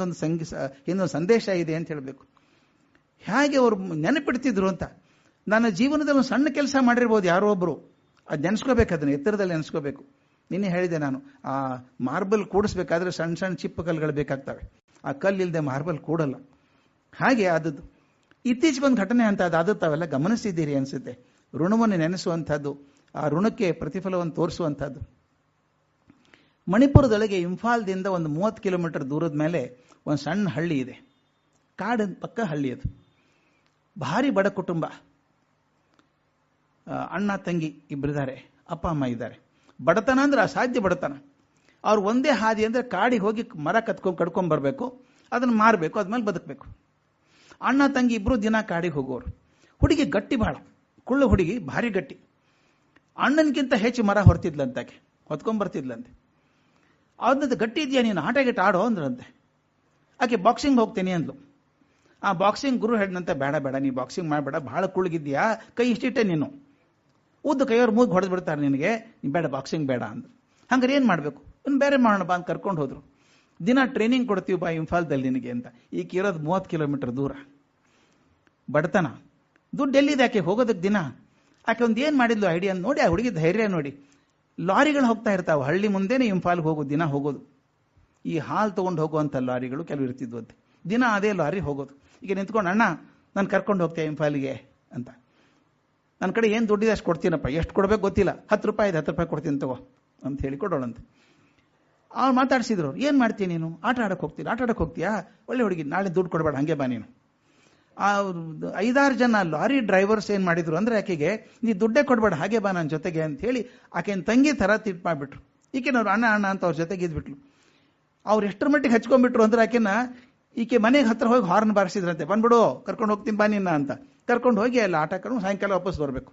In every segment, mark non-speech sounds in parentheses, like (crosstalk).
ಒಂದೊಂದು ಸಂಗಿ ಇನ್ನೊಂದು ಸಂದೇಶ ಇದೆ ಅಂತ ಹೇಳಬೇಕು. ಹೇಗೆ ಅವರು ನೆನಪಿಡ್ತಿದ್ರು ಅಂತ? ನನ್ನ ಜೀವನದಲ್ಲಿ ಒಂದು ಸಣ್ಣ ಕೆಲಸ ಮಾಡಿರ್ಬೋದು ಯಾರೋ ಒಬ್ರು. ಅದು ನೆನೆಸ್ಕೋಬೇಕು ಅದನ್ನು, ಎತ್ತರದಲ್ಲಿ ನೆನೆಸ್ಕೋಬೇಕು. ನಿನ್ನೆ ಹೇಳಿದೆ ನಾನು, ಆ ಮಾರ್ಬಲ್ ಕೂಡಿಸ್ಬೇಕಾದ್ರೆ ಸಣ್ಣ ಸಣ್ಣ ಚಿಪ್ಪು ಕಲ್ಲುಗಳು ಬೇಕಾಗ್ತವೆ. ಆ ಕಲ್ಲಿಲ್ಲದೆ ಮಾರ್ಬಲ್ ಕೂಡಲ್ಲ. ಹಾಗೆ ಆದದ್ದು. ಇತ್ತೀಚೆಗೆ ಒಂದು ಘಟನೆ ಅಂತ ಅದು ಅದು ತಾವೆಲ್ಲ ಗಮನಿಸಿದ್ದೀರಿ ಅನಿಸುತ್ತೆ. ಋಣವನ್ನು ನೆನೆಸುವಂಥದ್ದು, ಆ ಋಣಕ್ಕೆ ಪ್ರತಿಫಲವನ್ನು ತೋರಿಸುವಂಥದ್ದು. ಮಣಿಪುರದೊಳಗೆ ಇಂಫಾಲ್ದಿಂದ ಒಂದು ಮೂವತ್ತು ಕಿಲೋಮೀಟರ್ ದೂರದ ಮೇಲೆ ಒಂದು ಸಣ್ಣ ಹಳ್ಳಿ ಇದೆ. ಕಾಡಿನ ಪಕ್ಕ ಹಳ್ಳಿ ಅದು. ಭಾರಿ ಬಡ ಕುಟುಂಬ. ಅಣ್ಣ, ತಂಗಿ ಇಬ್ಬರಿದ್ದಾರೆ ಅಪ್ಪ, ಅಮ್ಮ ಇದ್ದಾರೆ. ಬಡತನ ಅಂದ್ರೆ ಅಸಾಧ್ಯ ಬಡತನ. ಅವ್ರು ಒಂದೇ ಹಾದಿ ಅಂದ್ರೆ ಕಾಡಿಗೆ ಹೋಗಿ ಮರ ಕತ್ಕೊಂಡು ಕಡ್ಕೊಂಡ್ ಬರಬೇಕು, ಅದನ್ನ ಮಾರಬೇಕು, ಅದ್ಮೇಲೆ ಬದುಕಬೇಕು. ಅಣ್ಣ, ತಂಗಿ ಇಬ್ಬರು ದಿನ ಕಾಡಿಗೆ ಹೋಗೋರು. ಹುಡುಗಿ ಗಟ್ಟಿ ಬಹಳ ಕುಳ್ಳು ಹುಡುಗಿ ಭಾರಿ ಗಟ್ಟಿ. ಅಣ್ಣನ್ಗಿಂತ ಹೆಚ್ಚು ಮರ ಹೊರ್ತಿದ್ಲಂತಾಕೆ, ಹೊತ್ಕೊಂಡ್ ಬರ್ತಿದ್ಲಂತೆ. ಅವನದ್ದು ಗಟ್ಟಿ ಇದೆಯಾ ನೀನು? ಆಟ ಗಿಟ್ಟ ಆಡೋ ಅಂದ್ರಂತೆ. ಆಕೆ ಬಾಕ್ಸಿಂಗ್ ಹೋಗ್ತೀನಿ ಅಂದ್ಲು. ಆ ಬಾಕ್ಸಿಂಗ್ ಗುರು ಹೇಳಿದಂತೆ ಬೇಡ ಬೇಡ, ನೀ ಬಾಕ್ಸಿಂಗ್ ಮಾಡಬೇಡ ಬಹಳ ಕುಳ್ಗಿದ್ಯಾ ಕೈ ಇಷ್ಟಿಟ್ಟೆ ನೀನು. ಉದ್ದು ಕೈಯವ್ರು ಮೂಗ್ ಹೊಡೆದು ಬಿಡ್ತಾರೆ ನಿನಗೆ ಬೇಡ ಬಾಕ್ಸಿಂಗ್ ಬೇಡ ಅಂದ್ರು ಹಂಗಾರೆ ಏನು ಮಾಡಬೇಕು? ಇನ್ನು ಬೇರೆ ಮಾಡೋಣ ಬಾ ಅಂತ ಕರ್ಕೊಂಡು ಹೋದ್ರು. ದಿನ ಟ್ರೈನಿಂಗ್ ಕೊಡ್ತೀವಿ ಬಾ ಇಂಫಾಲ್ದಲ್ಲಿ ನಿನಗೆ ಅಂತ. ಈಗ ಇರೋದು ಮೂವತ್ತು ಕಿಲೋಮೀಟರ್ ದೂರ. ಬಡತನ. ದುಡ್ಡು ಎಲ್ಲಿದೆ ಆಕೆ ಹೋಗೋದಕ್ಕೆ ದಿನ? ಆಕೆ ಒಂದು ಏನು ಮಾಡಿದ್ಲು ಐಡಿಯಾ ನೋಡಿ ಆ ಹುಡುಗಿ ಧೈರ್ಯ ನೋಡಿ. ಲಾರಿಗಳು ಹೋಗ್ತಾ ಇರ್ತಾವೆ. ಹಳ್ಳಿ ಮುಂದೆನೇ ಇಂಫಾಲ್ಗೆ ಹೋಗೋದು ದಿನ ಹೋಗೋದು. ಈ ಹಾಲು ತೊಗೊಂಡು ಹೋಗುವಂಥ ಲಾರಿಗಳು ಕೆಲವು ಇರ್ತಿದ್ವಂತೆ. ದಿನ ಅದೇ ಲಾರಿ ಹೋಗೋದು. ಈಗ ನಿಂತ್ಕೊಂಡು, ಅಣ್ಣ, ನಾನು ಕರ್ಕೊಂಡು ಹೋಗ್ತೇನೆ ಇಂಫಾಲಿಗೆ ಅಂತ. ನನ್ನ ಕಡೆ ಏನು ದುಡ್ಡಿದೆ ಅಷ್ಟು ಕೊಡ್ತೀನಪ್ಪ. ಎಷ್ಟು ಕೊಡಬೇಕು ಗೊತ್ತಿಲ್ಲ. ಹತ್ತು ರೂಪಾಯಿ ಇದೆ ಹತ್ತು ರೂಪಾಯಿ ಕೊಡ್ತೀನಿ ತಗೋ ಅಂತ ಹೇಳಿ ಕೊಡೋಣಂತೆ ಅವ್ರು ಮಾತಾಡಿಸಿದ್ರು, ಏನು ಮಾಡ್ತೀನಿ ನೀನು? ಆಟ ಆಡಕ್ಕೆ ಹೋಗ್ತೀನಿ ಆಟ ಆಡಕ್ಕೆ ಹೋಗ್ತೀಯಾ? ಒಳ್ಳೆ ಹುಡುಗಿ, ನಾಳೆ ದುಡ್ಡು ಕೊಡಬೇಡ, ಹಾಗೆ ಬಾ ನೀನು. ಆ ಐದಾರು ಜನ ಲಾರಿ ಡ್ರೈವರ್ಸ್ ಏನು ಮಾಡಿದ್ರು ಅಂದ್ರೆ ಆಕೆಗೆ, ನೀ ದುಡ್ಡೇ ಕೊಡಬೇಡ, ಹಾಗೆ ಬಾ ನನ್ನ ಜೊತೆಗೆ ಅಂತ ಹೇಳಿ ಆಕೆನ ತಂಗಿ ಥರ ತಿಟ್ ಮಾಡಿಬಿಟ್ರು. ಈಕೆನವ್ರು, ಅಣ್ಣ ಅಣ್ಣ ಅಂತ ಅವ್ರ ಜೊತೆಗೆ ಇದ್ಬಿಟ್ಲು. ಅವ್ರು ಎಷ್ಟರ ಮಟ್ಟಿಗೆ ಹಚ್ಕೊಂಡ್ಬಿಟ್ರು ಅಂದ್ರೆ ಆಕೆನ ಈಕೆ ಮನೆಗೆ ಹತ್ರ ಹೋಗಿ ಹಾರ್ನ್ ಬಾರಿಸಿದ್ರಂತೆ. ಬಂದ್ಬಿಡು, ಕರ್ಕೊಂಡು ಹೋಗ್ತೀನಿ, ಬಾ ನಿನ್ನ ಅಂತ. ಕರ್ಕೊಂಡು ಹೋಗಿ ಅಲ್ಲಿ ಆಟ ಕರ್ಕೊಂಡು ಸಾಯಂಕಾಲ ವಾಪಸ್ ಬರಬೇಕು.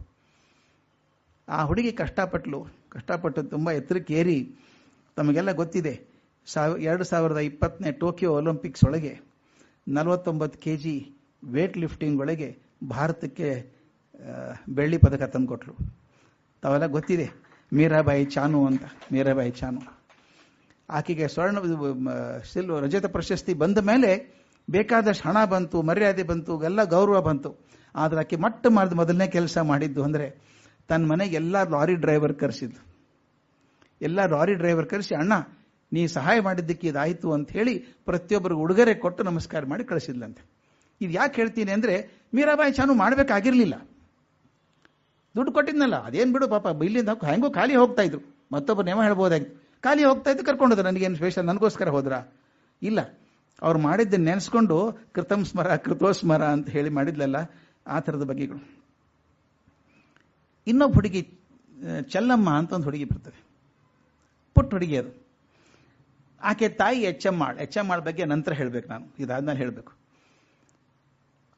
ಆ ಹುಡುಗಿ ಕಷ್ಟಪಟ್ಲು. ಕಷ್ಟಪಟ್ಟು ತುಂಬ ಎತ್ತರಕ್ಕೇರಿ ತಮಗೆಲ್ಲ ಗೊತ್ತಿದೆ, ಸಾವ, ಎರಡು ಸಾವಿರದ ಇಪ್ಪತ್ತನೇ ಟೋಕಿಯೋ ಒಲಿಂಪಿಕ್ಸ್ ಒಳಗೆ ನಲವತ್ತೊಂಬತ್ತು ಕೆ ಜಿ ವೇಟ್ ಲಿಫ್ಟಿಂಗ್ ಒಳಗೆ ಭಾರತಕ್ಕೆ ಬೆಳ್ಳಿ ಪದಕ ತಂದುಕೊಟ್ಲು ತಾವೆಲ್ಲ ಗೊತ್ತಿದೆ, ಮೀರಾಬಾಯಿ ಚಾನು ಅಂತ, ಮೀರಾಬಾಯಿ ಚಾನು. ಆಕೆಗೆ ಸ್ವರ್ಣ ಸಿಲ್ ರಜತ ಪ್ರಶಸ್ತಿ ಬಂದ ಮೇಲೆ ಬೇಕಾದಷ್ಟು ಹಣ ಬಂತು, ಮರ್ಯಾದೆ ಬಂತು, ಎಲ್ಲ ಗೌರವ ಬಂತು. ಆದ್ರೆ ಆಕೆ ಮಟ್ಟ ಮಾಡಿದ ಮೊದಲನೇ ಕೆಲಸ ಮಾಡಿದ್ದು ಅಂದ್ರೆ ತನ್ನ ಮನೆಗೆ ಎಲ್ಲ ಲಾರಿ ಡ್ರೈವರ್ ಕರೆಸಿದ್ದು. ಎಲ್ಲ ಲಾರಿ ಡ್ರೈವರ್ ಕರೆಸಿ, ಅಣ್ಣ, ನೀ ಸಹಾಯ ಮಾಡಿದ್ದಕ್ಕೆ ಇದಾಯಿತು ಅಂತ ಹೇಳಿ ಪ್ರತಿಯೊಬ್ಬರಿಗೆ ಉಡುಗೊರೆ ಕೊಟ್ಟು ನಮಸ್ಕಾರ ಮಾಡಿ ಕಳಿಸಿದ್ಲಂತೆ. ಇದು ಯಾಕೆ ಹೇಳ್ತೀನಿ ಅಂದ್ರೆ, ಮೀರಾಬಾಯಿ ಚಾನು ಮಾಡಬೇಕಾಗಿರ್ಲಿಲ್ಲ. ದುಡ್ಡು ಕೊಟ್ಟಿದ್ನಲ್ಲ, ಅದೇನ್ ಬಿಡು ಪಾಪ ಇಲ್ಲಿಂದ ಹೆಂಗೋ ಖಾಲಿ ಹೋಗ್ತಾ ಇದ್ರು. ಮತ್ತೊಬ್ಬರು ನೇಮ ಹೇಳ್ಬೋದಾಗಿತ್ತು. ಖಾಲಿ ಹೋಗ್ತಾ ಇದ್ದು ಕರ್ಕೊಂಡು ಹೋದ್ರು? ನನಗೇನು ಸ್ಪೆಷಲ್ ನನಗೋಸ್ಕರ ಹೋದ್ರ? ಇಲ್ಲ. ಅವ್ರು ಮಾಡಿದ್ದನ್ನ ನೆನೆಸ್ಕೊಂಡು ಕೃತಂ ಸ್ಮರ ಕೃತೋಸ್ಮರ ಅಂತ ಹೇಳಿ ಮಾಡಿದ್ಲಲ್ಲ, ಆ ಥರದ ಬಗೆಗಳು. ಇನ್ನೊಬ್ಬ ಹುಡುಗಿ ಚೆಲ್ಲಮ್ಮ ಅಂತ ಒಂದು ಹುಡುಗಿ ಬರ್ತದೆ. ಪುಟ್ಟ ಹುಡುಗಿ ಅದು. ಆಕೆ ತಾಯಿ ಎಚ್ ಎಂ ಆಳ್. ಎಚ್ ಎಂ ಆಳ್ ಬಗ್ಗೆ ನಂತರ ಹೇಳಬೇಕು ನಾನು. ಇದಾದ್ಮೇಲೆ ಹೇಳಬೇಕು.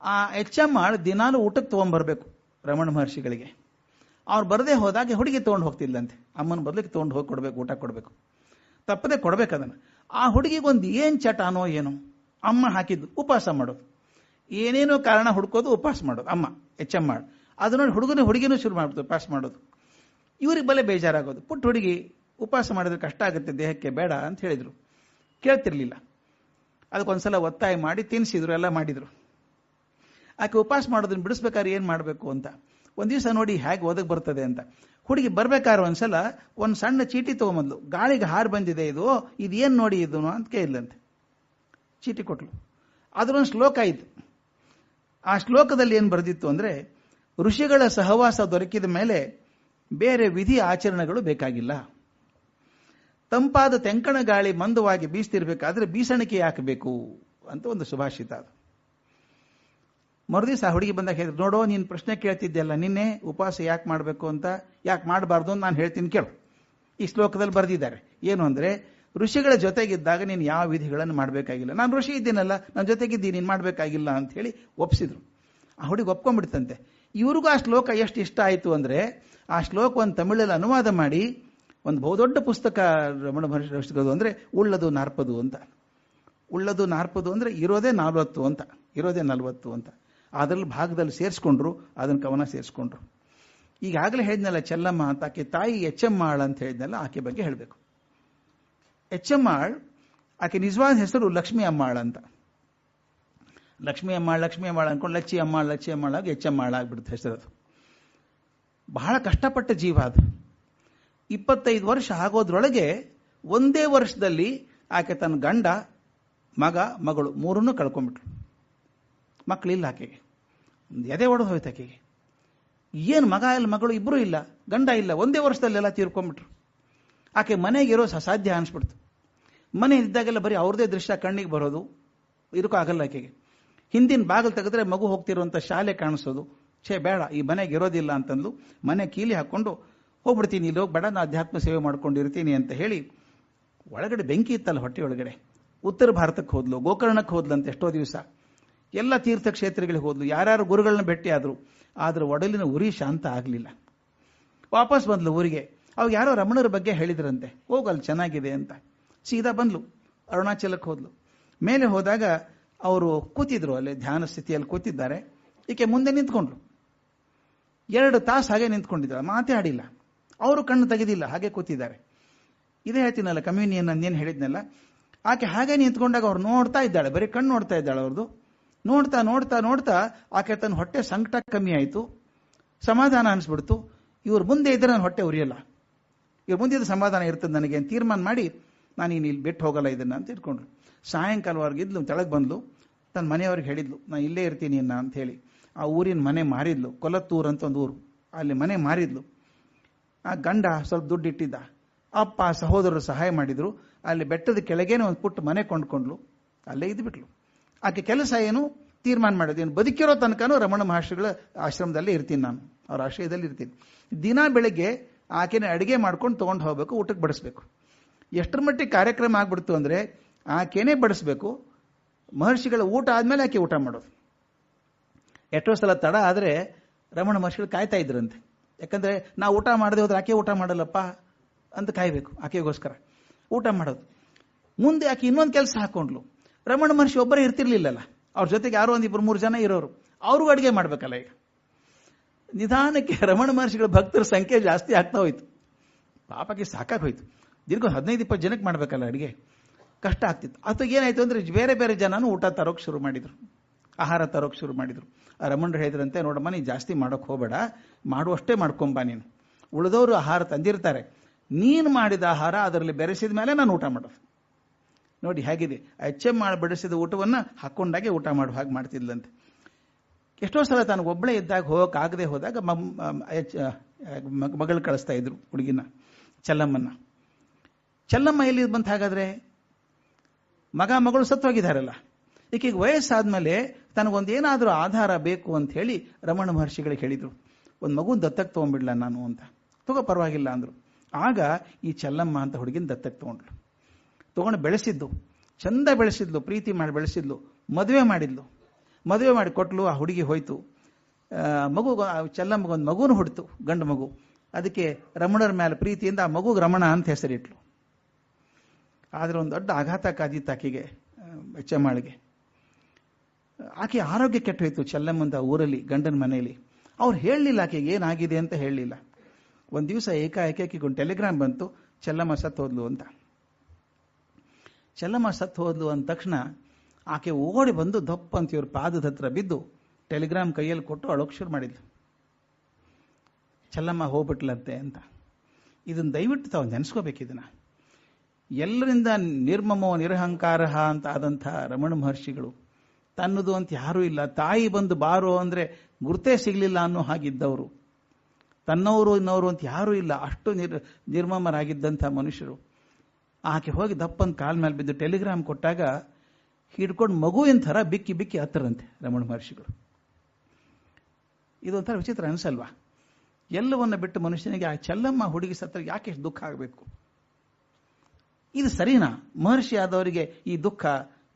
ಆ ಎಚ್ ಎಂ ಆಳ್ ದಿನಾಲು ಊಟಕ್ಕೆ ತೊಗೊಂಡ್ಬರ್ಬೇಕು ರಮಣ ಮಹರ್ಷಿಗಳಿಗೆ. ಅವ್ರು ಬರದೇ ಹೋದಾಗ ಹುಡುಗಿ ತೊಗೊಂಡು ಹೋಗ್ತಿಲ್ಲಂತೆ ಅಮ್ಮನ ಬದಲಿಗೆ ತೊಗೊಂಡು ಹೋಗಿ ಕೊಡ್ಬೇಕು, ಊಟ ಕೊಡಬೇಕು. ತಪ್ಪದೆ ಕೊಡ್ಬೇಕು ಅದನ್ನು. ಆ ಹುಡುಗಿಗೊಂದು ಏನು ಚಟಾನೋ ಏನೋ? ಅಮ್ಮ ಹಾಕಿದ್ದು ಉಪವಾಸ ಮಾಡೋದು. ಏನೇನೋ ಕಾರಣ ಹುಡ್ಕೋದು ಉಪವಾಸ ಮಾಡೋದು. ಅಮ್ಮ, ಎಚ್ ಎಂ ಮಾಡಿ ಅದು ನೋಡಿ ಹುಡುಗನ ಹುಡುಗಿನೂ ಶುರು ಮಾಡ್ಬಿಡ್ತು ಉಪವಾಸ ಮಾಡೋದು. ಇವ್ರಿಗೆ ಬಲೆ ಬೇಜಾರಾಗೋದು. ಪುಟ್ಟ ಹುಡುಗಿ ಉಪವಾಸ ಮಾಡಿದ್ರೆ ಕಷ್ಟ ಆಗುತ್ತೆ, ದೇಹಕ್ಕೆ ಬೇಡ ಅಂತ ಹೇಳಿದರು. ಕೇಳ್ತಿರ್ಲಿಲ್ಲ. ಅದಕ್ಕೊಂದ್ಸಲ ಒತ್ತಾಯ ಮಾಡಿ ತಿನ್ನಿಸಿದ್ರು ಎಲ್ಲ ಮಾಡಿದರು. ಆಕೆ ಉಪವಾಸ ಮಾಡೋದನ್ನು ಬಿಡಿಸ್ಬೇಕಾದ್ರೆ ಏನು ಮಾಡಬೇಕು ಅಂತ? ಒಂದ್ ದಿವಸ ನೋಡಿ ಹೇಗೆ ಓದಕ್ ಬರ್ತದೆ ಅಂತ. ಹುಡುಗಿ ಬರ್ಬೇಕಾದ್ರೆ ಒಂದ್ಸಲ ಒಂದ್ ಸಣ್ಣ ಚೀಟಿ ತಗೊಂಬಂದ್ಲು. ಗಾಳಿಗೆ ಹಾರು ಬಂದಿದೆ ಇದು ಇದೇನ್ ನೋಡಿ ಇದು ಅಂತ ಕೇಳಿದ್ಲಂತೆ. ಚೀಟಿ ಕೊಟ್ಲು. ಅದ್ರೊಂದು ಶ್ಲೋಕ ಇತ್ತು. ಆ ಶ್ಲೋಕದಲ್ಲಿ ಏನ್ ಬರೆದಿತ್ತು ಅಂದ್ರೆ, ಋಷಿಗಳ ಸಹವಾಸ ದೊರಕಿದ ಮೇಲೆ ಬೇರೆ ವಿಧಿ ಆಚರಣೆಗಳು ಬೇಕಾಗಿಲ್ಲ. ತಂಪಾದ ತೆಂಕಣ ಗಾಳಿ ಮಂದವಾಗಿ ಬೀಸ್ತಿರ್ಬೇಕಾದ್ರೆ ಬೀಸಣಿಕೆ ಹಾಕಬೇಕು ಬೇಕು ಅಂತ ಒಂದು ಸುಭಾಷಿತ ಅದು. ಮರುದಿವಸ ಆ ಹುಡುಗಿ ಬಂದಾಗ ಹೇಳಿದ್ರು, ನೋಡೋ, ನೀನು ಪ್ರಶ್ನೆ ಕೇಳ್ತಿದ್ದೆಲ್ಲ ನಿನ್ನೆ ಉಪವಾಸ ಯಾಕೆ ಮಾಡಬೇಕು ಅಂತ, ಯಾಕೆ ಮಾಡಬಾರ್ದು ಅಂತ ನಾನು ಹೇಳ್ತೀನಿ ಕೇಳು. ಈ ಶ್ಲೋಕದಲ್ಲಿ ಬರೆದಿದ್ದಾರೆ. ಏನು ಅಂದ್ರೆ, ಋಷಿಗಳ ಜೊತೆಗಿದ್ದಾಗ ನೀನು ಯಾವ ವಿಧಿಗಳನ್ನು ಮಾಡಬೇಕಾಗಿಲ್ಲ. ನಾನು ಋಷಿ ಇದ್ದೀನಲ್ಲ ನನ್ನ ಜೊತೆಗಿದ್ದೀನಿ ನೀನು ಮಾಡಬೇಕಾಗಿಲ್ಲ ಅಂತ ಹೇಳಿ ಒಪ್ಸಿದ್ರು. ಆ ಹುಡುಗಿ ಒಪ್ಕೊಂಡ್ಬಿಡ್ತಂತೆ. ಇವ್ರಿಗೂ ಆ ಶ್ಲೋಕ ಎಷ್ಟು ಇಷ್ಟ ಆಯಿತು ಅಂದ್ರೆ, ಆ ಶ್ಲೋಕವನ್ನು ತಮಿಳಲ್ಲಿ ಅನುವಾದ ಮಾಡಿ ಒಂದು ಬಹುದೊಡ್ಡ ಪುಸ್ತಕ ರಮಣ ಮಹರ್ಷಿ ಅಂದ್ರೆ, ಉಳ್ಳದು ನಾರ್ಪದು ಅಂತ. ಉಳ್ಳದು ನಾರ್ಪದು ಅಂದ್ರೆ, ಇರೋದೇ ನಲ್ವತ್ತು ಅಂತ, ಇರೋದೇ ನಲ್ವತ್ತು ಅಂತ. ಅದ್ರಲ್ಲಿ ಭಾಗದಲ್ಲಿ ಸೇರಿಸ್ಕೊಂಡ್ರು, ಅದನ್ನು ಕವನ ಸೇರಿಸ್ಕೊಂಡ್ರು. ಈಗಾಗಲೇ ಹೇಳಿದ್ನಲ್ಲ ಚೆಲ್ಲಮ್ಮ ಅಂತ, ಆಕೆ ತಾಯಿ ಎಚ್ ಎಂ ಆಳ್ ಅಂತ ಹೇಳಿದ್ನಲ್ಲ, ಆಕೆ ಬಗ್ಗೆ ಹೇಳಬೇಕು. ಎಚ್ ಎಂ ಆಳ್, ಆಕೆ ನಿಜವಾದ ಹೆಸರು ಲಕ್ಷ್ಮೀ ಅಮ್ಮಾಳ್ ಅಂತ. ಲಕ್ಷ್ಮೀ ಅಮ್ಮಾಳ್ ಲಕ್ಷ್ಮೀ ಅಮ್ಮಾಳ್ ಅನ್ಕೊಂಡು ಲಚ್ಚಿ ಅಮ್ಮಾಳ್ ಲಚ್ಚಿ ಅಮ್ಮಾಳಾಗ ಆಳ್ ಆಗಿಬಿಡುತ್ತೆ ಹೆಸರದು ಬಹಳ ಕಷ್ಟಪಟ್ಟ ಜೀವ ಅದು. ಇಪ್ಪತ್ತೈದು ವರ್ಷ ಆಗೋದ್ರೊಳಗೆ ಒಂದೇ ವರ್ಷದಲ್ಲಿ ಆಕೆ ತನ್ನ ಗಂಡ, ಮಗ, ಮಗಳು ಮೂರನ್ನು ಕಳ್ಕೊಂಡ್ಬಿಟ್ರು. ಮಕ್ಕಳಿಲ್ಲ ಆಕೆಗೆ ಎದೆ ಒಡೆದು ಹೋಯ್ತು ಆಕೆಗೆ ಏನು ಮಗ ಇಲ್ಲ, ಮಗಳು ಇಬ್ಬರೂ ಇಲ್ಲ, ಗಂಡ ಇಲ್ಲ, ಒಂದೇ ವರ್ಷದಲ್ಲೆಲ್ಲ ತೀರ್ಕೊಂಬಿಟ್ರು ಆಕೆ ಇರೋ ಅಸಾಧ್ಯ ಅನಿಸ್ಬಿಡ್ತು. ಮನೆ ಇದ್ದಾಗೆಲ್ಲ ಬರೀ ಅವ್ರದೇ ದೃಶ್ಯ ಕಣ್ಣಿಗೆ ಬರೋದು. ಆಗಲ್ಲ ಆಕೆಗೆ. ಹಿಂದಿನ ಬಾಗಿಲು ತೆಗೆದ್ರೆ ಮಗು ಹೋಗ್ತಿರುವಂಥ ಶಾಲೆ ಕಾಣಿಸೋದು. ಛೇ, ಬೇಡ, ಈ ಮನೆಗೆ ಇರೋದಿಲ್ಲ ಅಂತಂದು ಮನೆ ಕೀಲಿ ಹಾಕ್ಕೊಂಡು ಹೋಗ್ಬಿಡ್ತೀನಿ, ಇಲ್ಲಿ ಹೋಗ್ಬೇಡ ನಾನು ಅಧ್ಯಾತ್ಮ ಸೇವೆ ಮಾಡ್ಕೊಂಡಿರ್ತೀನಿ ಅಂತ ಹೇಳಿ, ಒಳಗಡೆ ಬೆಂಕಿ ಇತ್ತಲ್ಲ ಹೊಟ್ಟೆ ಒಳಗಡೆ ಉತ್ತರ ಭಾರತಕ್ಕೆ ಹೋದ್ಲು, ಗೋಕರ್ಣಕ್ಕೆ ಹೋದ್ಲಂತೆ ಎಷ್ಟೋ ದಿವಸ. ಎಲ್ಲ ತೀರ್ಥಕ್ಷೇತ್ರಗಳಿಗೆ ಹೋದ್ಲು. ಯಾರ್ಯಾರು ಗುರುಗಳನ್ನ ಭೇಟಿ ಆದ್ರು, ಆದ್ರೆ ಒಡಲಿನ ಉರಿ ಶಾಂತ ಆಗಲಿಲ್ಲ. ವಾಪಸ್ ಬಂದ್ಲು ಊರಿಗೆ. ಅವಾಗ ಯಾರೋ ರಮಣರ ಬಗ್ಗೆ ಹೇಳಿದ್ರಂತೆ. ಹೋಗಲ್ಲಿ ಚೆನ್ನಾಗಿದೆ ಅಂತ. ಸೀದಾ ಬಂದ್ಲು. ಅರುಣಾಚಲಕ್ಕೆ ಹೋದ್ಲು. ಮೇಲೆ ಹೋದಾಗ ಅವರು ಕೂತಿದ್ರು ಅಲ್ಲಿ, ಧ್ಯಾನ ಸ್ಥಿತಿಯಲ್ಲಿ ಕೂತಿದ್ದಾರೆ. ಈಕೆ ಮುಂದೆ ನಿಂತ್ಕೊಂಡ್ರು ಎರಡು ತಾಸು ಹಾಗೆ ನಿಂತ್ಕೊಂಡಿದ್ದಾರೆ ಮಾತಾಡಿಲ್ಲ. ಅವರು ಕಣ್ಣು ತೆಗೆದಿಲ್ಲ, ಹಾಗೆ ಕೂತಿದ್ದಾರೆ. ಇದೇ ಹೇಳ್ತೀನಲ್ಲ, ಕಮ್ಯೂನಿಯನ್ ಅಂದೇನು ಹೇಳಿದ್ನಲ್ಲ, ಆಕೆ ಹಾಗೆ ನಿಂತ್ಕೊಂಡಾಗ ಅವ್ರು ನೋಡ್ತಾ ಇದ್ದಾಳೆ, ಬರೀ ಕಣ್ಣು ನೋಡ್ತಾ ಇದ್ದಾಳೆ ಅವ್ರದ್ದು ನೋಡ್ತಾ ನೋಡ್ತಾ ನೋಡ್ತಾ ಆಕೆ ತನ್ನ ಹೊಟ್ಟೆ ಸಂಕಟ ಕಮ್ಮಿ ಆಯಿತು. ಸಮಾಧಾನ ಅನಿಸ್ಬಿಡ್ತು. ಇವ್ರ ಮುಂದೆ ಇದ್ರೆ ನನ್ನ ಹೊಟ್ಟೆ ಉರಿಯಲ್ಲ. ಇವ್ರ ಮುಂದೆ ಇದ್ರೆ ಸಮಾಧಾನ ಇರ್ತದೆ ನನಗೆ ತೀರ್ಮಾನ ಮಾಡಿ ನಾನು ಇನ್ನು ಇಲ್ಲಿ ಬಿಟ್ಟು ಹೋಗಲ್ಲ ಇದನ್ನ ಅಂತ ಇಟ್ಕೊಂಡ್ರು. ಸಾಯಂಕಾಲವರೆಗೆ ಇದ್ಲು, ಕೆಳಗೆ ಬಂದ್ಲು. ತನ್ನ ಮನೆಯವ್ರಿಗೆ ಹೇಳಿದ್ಲು ನಾನು ಇಲ್ಲೇ ಇರ್ತೀನಿ ಇನ್ನ ಅಂತ ಹೇಳಿ. ಆ ಊರಿನ ಮನೆ ಮಾರಿದ್ಲು, ಕೊಲತ್ತೂರ್ ಅಂತ ಒಂದು ಊರು. ಅಲ್ಲಿ ಮನೆ ಮಾರಿದ್ಲು. ಆ ಗಂಡ ಸ್ವಲ್ಪ ದುಡ್ಡು ಇಟ್ಟಿದ್ದ. ಅಪ್ಪ, ಸಹೋದರರು ಸಹಾಯ ಮಾಡಿದ್ರು. ಅಲ್ಲಿ ಬೆಟ್ಟದ ಕೆಳಗೇನೆ ಒಂದು ಪುಟ್ಟ ಮನೆ ಕೊಂಡ್ಕೊಂಡ್ಲು. ಅಲ್ಲೇ ಇದ್ಬಿಟ್ಲು. ಆಕೆ ಕೆಲಸ ಏನು? ತೀರ್ಮಾನ ಮಾಡೋದು. ಏನು ಬದುಕಿರೋ ತನಕನೂ ರಮಣ ಮಹರ್ಷಿಗಳ ಆಶ್ರಮದಲ್ಲಿ ಇರ್ತೀನಿ ನಾನು. ಅವ್ರ ಆಶ್ರಯದಲ್ಲಿ ಇರ್ತೀನಿ. ದಿನ ಬೆಳಗ್ಗೆ ಆಕೆನ ಅಡುಗೆ ಮಾಡ್ಕೊಂಡು ತೊಗೊಂಡು ಹೋಗ್ಬೇಕು, ಊಟಕ್ಕೆ ಬಡಿಸ್ಬೇಕು. ಎಷ್ಟರ ಮಟ್ಟಿಗೆ ಕಾರ್ಯಕ್ರಮ ಆಗ್ಬಿಡ್ತು ಅಂದರೆ ಆಕೆನೇ ಬಡಿಸ್ಬೇಕು. ಮಹರ್ಷಿಗಳ ಊಟ ಆದಮೇಲೆ ಆಕೆ ಊಟ ಮಾಡೋದು. ಎಷ್ಟೋ ಸಲ ತಡ ಆದರೆ ರಮಣ ಮಹರ್ಷಿಗಳು ಕಾಯ್ತಾ ಇದ್ರಂತೆ. ಯಾಕಂದರೆ ನಾ ಊಟ ಮಾಡದೆ ಹೋದ್ರೆ ಆಕೆ ಊಟ ಮಾಡಲ್ಲಪ್ಪ ಅಂತ ಕಾಯಬೇಕು, ಆಕೆಗೋಸ್ಕರ. ಊಟ ಮಾಡೋದು. ಮುಂದೆ ಆಕೆ ಇನ್ನೊಂದು ಕೆಲಸ ಹಾಕೊಂಡ್ಲು. ರಮಣ ಮಹರ್ಷಿ ಒಬ್ಬರೇ ಇರ್ತಿರ್ಲಿಲ್ಲಲ್ಲ. ಅವ್ರ ಜೊತೆಗೆ ಯಾರೋ ಒಂದು ಇಬ್ಬರು ಮೂರು ಜನ ಇರೋರು. ಅವ್ರಿಗೂ ಅಡುಗೆ ಮಾಡ್ಬೇಕಲ್ಲ ಈಗ. ನಿಧಾನಕ್ಕೆ (laughs) ರಮಣ ಮಹರ್ಷಿಗಳ ಭಕ್ತರ ಸಂಖ್ಯೆ ಜಾಸ್ತಿ ಆಗ್ತಾ ಹೋಯ್ತು. ಪಾಪಕ್ಕೆ ಸಾಕಾಗಿ ಹೋಯ್ತು. ದೀರ್ಘ ಹದಿನೈದು, ಇಪ್ಪತ್ತು ಜನಕ್ಕೆ ಮಾಡ್ಬೇಕಲ್ಲ ಅಡುಗೆ. ಕಷ್ಟ ಆಗ್ತಿತ್ತು. ಅಥವಾ ಏನಾಯ್ತು ಅಂದ್ರೆ ಬೇರೆ ಬೇರೆ ಜನನು ಊಟ ತರೋಕೆ ಶುರು ಮಾಡಿದ್ರು. ಆಹಾರ ತರೋಕೆ ಶುರು ಮಾಡಿದ್ರು. ಆ ರಮಣರು ಹೇಳಿದ್ರಂತೆ, ನೋಡಮ್ಮ, ನೀನು ಜಾಸ್ತಿ ಮಾಡೋಕೆ ಹೋಗಬೇಡ. ಮಾಡುವಷ್ಟೇ ಮಾಡ್ಕೊಂಬ ನೀನು. ಉಳಿದವರು ಆಹಾರ ತಂದಿರ್ತಾರೆ. ನೀನು ಮಾಡಿದ ಆಹಾರ ಅದರಲ್ಲಿ ಬೆರೆಸಿದ ಮೇಲೆ ನಾನು ಊಟ ಮಾಡೋದು. ನೋಡಿ ಹೇಗಿದೆ. ಎಂ ಮಾಡಿ ಬಡಿಸಿದ ಊಟವನ್ನು ಹಾಕೊಂಡಾಗೆ ಊಟ ಮಾಡುವ ಹಾಗೆ ಮಾಡ್ತಿದ್ಲಂತೆ. ಎಷ್ಟೋ ಸಲ ತಾನು ಒಬ್ಬಳೇ ಇದ್ದಾಗ ಹೋಗೋಕ್ಕಾಗದೆ ಹೋದಾಗ ಮಗಳು ಕಳಿಸ್ತಾ ಇದ್ರು ಹುಡುಗಿನ, ಚೆಲ್ಲಮ್ಮನ್ನ. ಚೆಲ್ಲಮ್ಮ ಎಲ್ಲಿ ಬಂತ ಹಾಗಾದ್ರೆ? ಮಗ, ಮಗಳು ಸತ್ತೋಗಿದ್ದಾರಲ್ಲ. ಈಕೆಗೆ ವಯಸ್ಸಾದ್ಮೇಲೆ ತನಗೊಂದೇನಾದರೂ ಆಧಾರ ಬೇಕು ಅಂತ ಹೇಳಿ ರಮಣ ಮಹರ್ಷಿಗಳಿಗೆ ಹೇಳಿದ್ರು. ಒಂದು ಮಗುನ ದತ್ತಕ್ಕೆ ತೊಗೊಂಡ್ಬಿಡ್ಲ ನಾನು ಅಂತ. ತಗೋ ಪರವಾಗಿಲ್ಲ ಅಂದ್ರು. ಆಗ ಈ ಚೆಲ್ಲಮ್ಮ ಅಂತ ಹುಡುಗಿನ ದತ್ತಕ್ಕೆ ತಗೊಂಡ್ಲು ತಗೊಂಡು ಬೆಳೆಸಿದ್ದು. ಚಂದ ಬೆಳೆಸಿದ್ಲು, ಪ್ರೀತಿ ಮಾಡಿ ಬೆಳೆಸಿದ್ಲು, ಮದುವೆ ಮಾಡಿದ್ಲು. ಮದುವೆ ಮಾಡಿ ಕೊಟ್ಲು, ಆ ಹುಡುಗಿ ಹೋಯ್ತು. ಮಗು ಚೆಲ್ಲಮ್ಮಗೊಂದು ಮಗುನು ಹುಡ್ತು, ಗಂಡು ಮಗು. ಅದಕ್ಕೆ ರಮಣರ ಮೇಲೆ ಪ್ರೀತಿಯಿಂದ ಆ ಮಗುಗೆ ರಮಣ ಅಂತ ಹೆಸರಿಟ್ಲು. ಆದರೆ ಒಂದು ದೊಡ್ಡ ಆಘಾತ ಕಾದಿತ್ತು ಆಕೆಗೆ ಎಚ್ಚಮ್ಮಾಳಿಗೆ ಆಕೆ ಆರೋಗ್ಯ ಕೆಟ್ಟ ಹೋಯ್ತು ಚೆಲ್ಲಮ್ಮಂದ ಊರಲ್ಲಿ, ಗಂಡನ ಮನೆಯಲ್ಲಿ. ಅವ್ರು ಹೇಳಲಿಲ್ಲ ಆಕೆಗೆ, ಏನಾಗಿದೆ ಅಂತ ಹೇಳಲಿಲ್ಲ. ಒಂದು ದಿವಸ ಏಕಾಏಕಿ ಒಂದು ಟೆಲಿಗ್ರಾಮ್ ಬಂತು, ಚೆಲ್ಲಮ್ಮ ಸತ್ತೋದ್ಲು ಅಂತ. ಚೆಲ್ಲಮ್ಮ ಸತ್ತು ಹೋದ್ಲು ಅಂದ ತಕ್ಷಣ ಆಕೆ ಓಡಿ ಬಂದು ದಪ್ಪ ಅಂತ ಇವ್ರ ಪಾದದ ಹತ್ರ ಬಿದ್ದು ಟೆಲಿಗ್ರಾಮ್ ಕೈಯಲ್ಲಿ ಕೊಟ್ಟು ಅಳೋಕ್ ಶುರು ಮಾಡಿದ್ಲು. ಚೆಲ್ಲಮ್ಮ ಹೋಗ್ಬಿಟ್ಲಂತೆ ಅಂತ. ಇದನ್ನ ದಯವಿಟ್ಟು ತಾವು ನೆನೆಸ್ಕೋಬೇಕು ಇದನ್ನ. ಎಲ್ಲರಿಂದ ನಿರ್ಮಮೋ ನಿರಹಂಕಾರ ಅಂತ ಆದಂತಹ ರಮಣ ಮಹರ್ಷಿಗಳು, ತನ್ನದು ಅಂತ ಯಾರೂ ಇಲ್ಲ. ತಾಯಿ ಬಂದು ಬಾರೋ ಅಂದರೆ ಗುರುತೇ ಸಿಗಲಿಲ್ಲ ಅನ್ನೋ ಹಾಗಿದ್ದವರು. ತನ್ನವರು ಇನ್ನವರು ಅಂತ ಯಾರೂ ಇಲ್ಲ. ಅಷ್ಟು ನಿರ್ ನಿರ್ಮಮರಾಗಿದ್ದಂಥ ಮನುಷ್ಯರು. ಆಕೆ ಹೋಗಿ ದಪ್ಪನ ಕಾಲ ಮೇಲೆ ಬಿದ್ದು ಟೆಲಿಗ್ರಾಮ್ ಕೊಟ್ಟಾಗ ಹಿಡ್ಕೊಂಡು ಮಗುವಿನ ಥರ ಬಿಕ್ಕಿ ಬಿಕ್ಕಿ ಹತ್ತರಂತೆ ರಮಣ ಮಹರ್ಷಿಗಳು. ಇದೊಂಥರ ವಿಚಿತ್ರ ಅನಿಸಲ್ವಾ? ಎಲ್ಲವನ್ನ ಬಿಟ್ಟು ಮನುಷ್ಯನಿಗೆ ಆ ಚೆಲ್ಲಮ್ಮ ಹುಡುಗಿ ಸತ್ರ ಯಾಕೆ ದುಃಖ ಆಗಬೇಕು? ಇದು ಸರಿನಾ? ಮಹರ್ಷಿ ಆದವರಿಗೆ ಈ ದುಃಖ,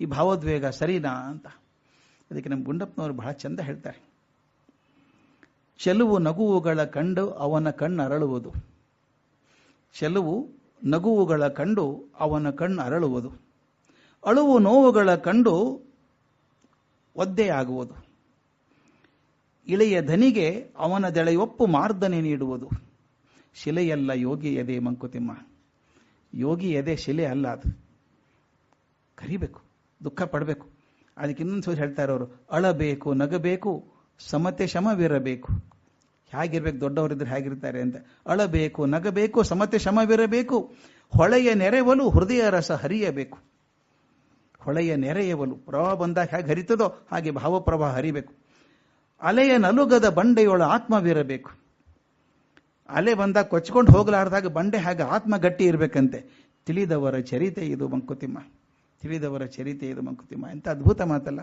ಈ ಭಾವೋದ್ವೇಗ ಸರಿನಾ ಅಂತ. ಅದಕ್ಕೆ ನಮ್ಮ ಗುಂಡಪ್ಪನವರು ಬಹಳ ಚಂದ ಹೇಳ್ತಾರೆ. ಚೆಲುವು ನಗುವುಗಳ ಕಂಡು ಅವನ ಕಣ್ಣು ಅರಳುವುದು ಚೆಲುವು ನಗುವುಗಳ ಕಂಡು ಅವನ ಕಣ್ಣು ಅರಳುವುದು. ಅಳುವು ನೋವುಗಳ ಕಂಡು ಒದ್ದೆಯಾಗುವುದು. ಇಳೆಯ ಧನಿಗೆ ಅವನ ದೆಳೆಯೊಪ್ಪು ಮಾರ್ದನೆ ನೀಡುವುದು. ಶಿಲೆಯಲ್ಲ ಯೋಗಿ ಎದೆ ಮಂಕುತಿಮ್ಮ. ಯೋಗಿ ಎದೆ ಶಿಲೆ ಅಲ್ಲ ಅದು. ಕರಿಬೇಕು, ದುಃಖ ಪಡಬೇಕು. ಅದಕ್ಕೆ ಇನ್ನೊಂದು ಹೇಳ್ತಾ ಅವರು ಅಳಬೇಕು, ನಗಬೇಕು, ಸಮತೆ ಶಮವಿರಬೇಕು. ಹೇಗಿರ್ಬೇಕು, ದೊಡ್ಡವರಿದ್ರೆ ಹೇಗಿರ್ತಾರೆ ಅಂತ. ಅಳಬೇಕು, ನಗಬೇಕು, ಸಮತೆ ಶಮವಿರಬೇಕು. ಹೊಳೆಯ ನೆರೆವಲು ಹೃದಯ ರಸ ಹರಿಯಬೇಕು. ಹೊಳೆಯ ನೆರೆಯವಲು, ಪ್ರವಾಹ ಬಂದಾಗ ಹೇಗೆ ಹರಿತದೋ ಹಾಗೆ ಭಾವಪ್ರವಾಹ ಹರಿಬೇಕು. ಅಲೆಯ ನಲುಗದ ಬಂಡೆಯೊಳ ಆತ್ಮವಿರಬೇಕು. ಅಲೆ ಬಂದಾಗ ಕೊಚ್ಕೊಂಡು ಹೋಗಲಾರ್ದಾಗ ಬಂಡೆ ಹಾಗೆ ಆತ್ಮ ಗಟ್ಟಿ ಇರಬೇಕಂತೆ. ತಿಳಿದವರ ಚರಿತೆ ಇದು ಮಂಕುತಿಮ್ಮ. ತಿಳಿದವರ ಚರಿತೆ ಇದು ಮಂಕುತಿಮ್ಮ. ಎಂತ ಅದ್ಭುತ ಮಾತಲ್ಲ.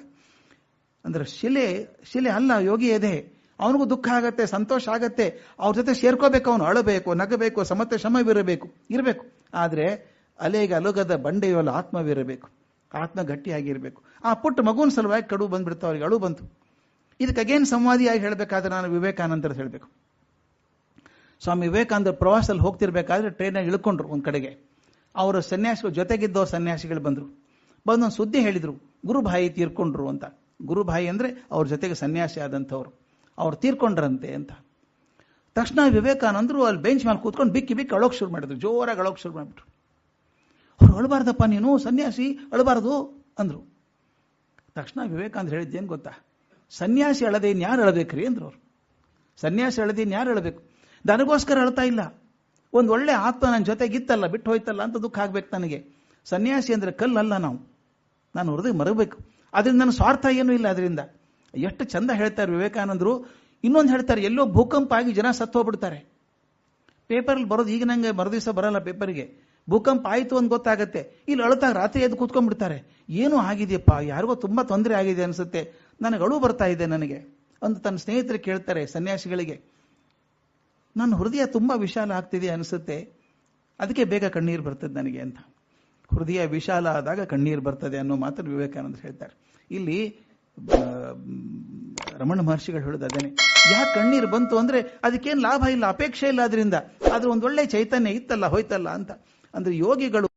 ಅಂದ್ರೆ ಶಿಲೆ ಶಿಲೆ ಅಲ್ಲ ಯೋಗಿ ಎದೆ ಅವನಿಗೂ ದುಃಖ ಆಗತ್ತೆ, ಸಂತೋಷ ಆಗತ್ತೆ, ಅವ್ರ ಜೊತೆ ಸೇರ್ಕೋಬೇಕು, ಅವನು ಅಳಬೇಕು, ನಗಬೇಕು, ಸಮತೆ ಶಮವಿರಬೇಕು ಇರಬೇಕು. ಆದ್ರೆ ಅಲೆಗೆ ಅಲುಗದ ಬಂಡೆಯೋಲ ಆತ್ಮವಿರಬೇಕು. ಆತ್ಮ ಗಟ್ಟಿಯಾಗಿರಬೇಕು. ಆ ಪುಟ್ಟ ಮಗುವಿನ ಸಲುವಾಗಿ ಕಡು ಬಂದ್ಬಿಡ್ತು, ಅವ್ರಿಗೆ ಅಳು ಬಂತು. ಇದಕ್ಕೆ ಅಗೇನ್ ಸಂವಾದಿಯಾಗಿ ಹೇಳಬೇಕಾದ್ರೆ ನಾನು ವಿವೇಕಾನಂದರ ಹೇಳಬೇಕು. ಸ್ವಾಮಿ ವಿವೇಕಾನಂದ ಪ್ರವಾಸದಲ್ಲಿ ಹೋಗ್ತಿರ್ಬೇಕಾದ್ರೆ ಟ್ರೈನಾಗಿ ಇಳ್ಕೊಂಡ್ರು ಒಂದು ಕಡೆಗೆ. ಅವರ ಸನ್ಯಾಸಿಗಳು ಜೊತೆಗಿದ್ದೋ ಸನ್ಯಾಸಿಗಳು ಬಂದ್ರು. ಬಂದು ಸುದ್ದಿ ಹೇಳಿದರು. ಗುರುಭಾಯಿ ತೀರ್ಕೊಂಡ್ರು ಅಂತ. ಗುರುಭಾಯಿ ಅಂದ್ರೆ ಅವ್ರ ಜೊತೆಗೆ ಸನ್ಯಾಸಿ ಆದಂಥವ್ರು. ಅವ್ರು ತೀರ್ಕೊಂಡ್ರಂತೆ ಅಂತ. ತಕ್ಷಣ ವಿವೇಕಾನಂದರು ಅಲ್ಲಿ ಬೆಂಚ್ ಮೇಲೆ ಕೂತ್ಕೊಂಡು ಬಿಕ್ಕಿ ಬಿಕ್ಕಿ ಅಳೋಕೆ ಶುರು ಮಾಡಿದ್ರು. ಜೋರಾಗಿ ಅಳೋಕೆ ಶುರು ಮಾಡಿಬಿಟ್ರು. ಅವ್ರು ಅಳಬಾರ್ದಪ್ಪ ನೀನು, ಸನ್ಯಾಸಿ, ಅಳಬಾರ್ದು ಅಂದರು. ತಕ್ಷಣ ವಿವೇಕಾನಂದ ಹೇಳಿದ್ದೇನು ಗೊತ್ತಾ? ಸನ್ಯಾಸಿ ಅಳದೆ ಇನ್ಯಾರು ಅಳಬೇಕ್ರಿ ಅಂದ್ರು ಅವರು. ಸನ್ಯಾಸಿ ಅಳದೆ ಇನ್ಯಾರು ಅಳಬೇಕು? ನನಗೋಸ್ಕರ ಅಳ್ತಾ ಇಲ್ಲ. ಒಂದು ಒಳ್ಳೆ ಆತ್ಮ ನನ್ನ ಜೊತೆಗಿತ್ತಲ್ಲ ಬಿಟ್ಟು ಹೋಯ್ತಲ್ಲ ಅಂತ ದುಃಖ ಆಗ್ಬೇಕು ನನಗೆ. ಸನ್ಯಾಸಿ ಅಂದ್ರೆ ಕಲ್ಲಲ್ಲ ನಾವು. ನಾನು ಹೊರದಿಗೆ ಮರಬೇಕು ಅದರಿಂದ ನನ್ನ ಸ್ವಾರ್ಥ ಏನೂ ಇಲ್ಲ ಅದರಿಂದ ಎಷ್ಟು ಚಂದ ಹೇಳ್ತಾರೆ ವಿವೇಕಾನಂದರು. ಇನ್ನೊಂದು ಹೇಳ್ತಾರೆ, ಎಲ್ಲೋ ಭೂಕಂಪ ಆಗಿ ಜನ ಸತ್ತು ಹೋಗ್ಬಿಡ್ತಾರೆ ಪೇಪರಲ್ಲಿ ಬರೋದು ಈಗ ನಂಗೆ ಮರುದಿವಸ ಬರಲ್ಲ ಪೇಪರ್ಗೆ. ಭೂಕಂಪ ಆಯಿತು ಅಂತ ಗೊತ್ತಾಗುತ್ತೆ. ಇಲ್ಲಿ ಅಳುತ್ತಾಗ ರಾತ್ರಿ ಎದ್ದು ಕೂತ್ಕೊಂಡ್ಬಿಡ್ತಾರೆ. ಏನೂ ಆಗಿದೆಯಪ್ಪ, ಯಾರಿಗೋ ತುಂಬ ತೊಂದರೆ ಆಗಿದೆ ಅನಿಸುತ್ತೆ. ನನಗೆ ಅಳು ಬರ್ತಾ ಇದೆ ನನಗೆ ಅಂತ ತನ್ನ ಸ್ನೇಹಿತರು ಕೇಳ್ತಾರೆ ಸನ್ಯಾಸಿಗಳಿಗೆ. ನನ್ನ ಹೃದಯ ತುಂಬ ವಿಶಾಲ ಆಗ್ತಿದೆ ಅನಿಸುತ್ತೆ. ಅದಕ್ಕೆ ಬೇಗ ಕಣ್ಣೀರು ಬರ್ತದೆ ನನಗೆ ಅಂತ. ಹೃದಯ ವಿಶಾಲ ಆದಾಗ ಕಣ್ಣೀರು ಬರ್ತದೆ ಅನ್ನೋ ಮಾತನ್ನು ವಿವೇಕಾನಂದ ಹೇಳ್ತಾರೆ. ಇಲ್ಲಿ ರಮಣ ಮಹರ್ಷಿಗಳು ಹೇಳೋದು ಅದೇನೆ ಯಾಕೆ ಕಣ್ಣೀರು ಬಂತು ಅಂದ್ರೆ ಅದಕ್ಕೇನು ಲಾಭ ಇಲ್ಲ, ಅಪೇಕ್ಷೆ ಇಲ್ಲ ಅದರಿಂದ ಆದ್ರೆ ಒಂದೊಳ್ಳೆ ಚೈತನ್ಯ ಇತ್ತಲ್ಲ, ಹೋಯ್ತಲ್ಲ ಅಂತ. ಅಂದ್ರೆ ಯೋಗಿಗಳು